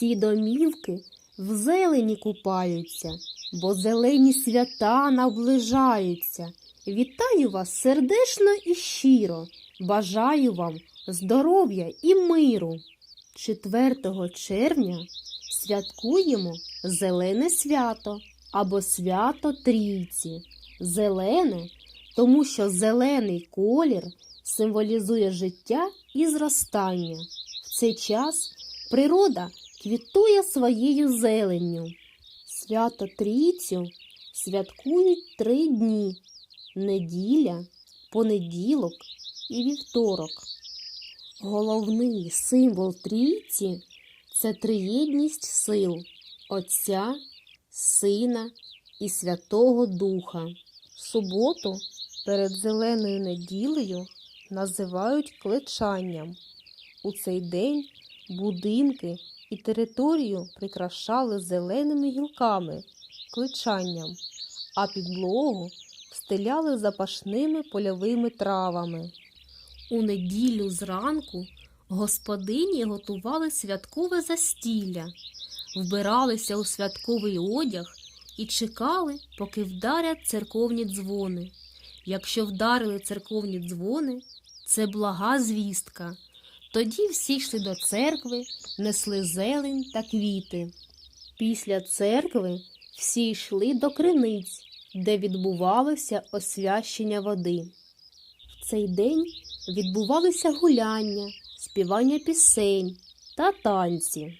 Всі домівки в зелені купаються, бо зелені свята наближаються. Вітаю вас сердечно і щиро, бажаю вам здоров'я і миру. 4 червня святкуємо зелене свято або свято Трійці. Зелене, тому що зелений колір символізує життя і зростання. В цей час природа квітує своєю зеленню. Свято Трійцю святкують три дні неділя, понеділок і вівторок. Головний символ трійці це триєдність сил Отця, Сина і Святого Духа. Суботу перед зеленою неділею називають клечанням. У цей день будинки і територію прикрашали зеленими гілками клечанням, а підлогу встеляли запашними польовими травами. У неділю зранку господині готували святкове застілля, вбиралися у святковий одяг і чекали, поки вдарять церковні дзвони. Якщо вдарили церковні дзвони, це блага звістка. Тоді всі йшли до церкви, несли зелень та квіти. Після церкви всі йшли до криниць, де відбувалося освящення води. В цей день відбувалися гуляння, співання пісень та танці.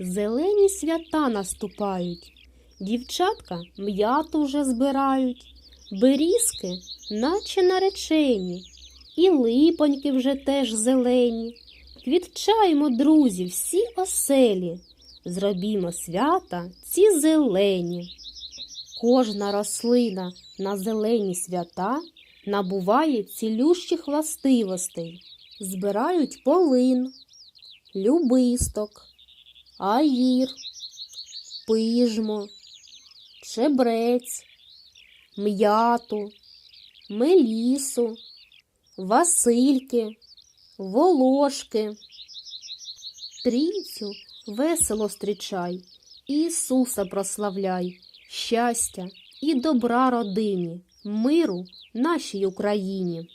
Зелені свята наступають, дівчатка м'яту вже збирають, берізки, наче наречені, і липоньки вже теж зелені. Квітчаємо, друзі, всі оселі, зробімо свята ці зелені. Кожна рослина на зелені свята набуває цілющих властивостей. Збирають полин, любисток, аїр, пижмо, чебрець, м'яту, мелісу, васильки, волошки. Трійцю весело зустрічай, Ісуса прославляй, щастя і добра родині, миру нашій Україні.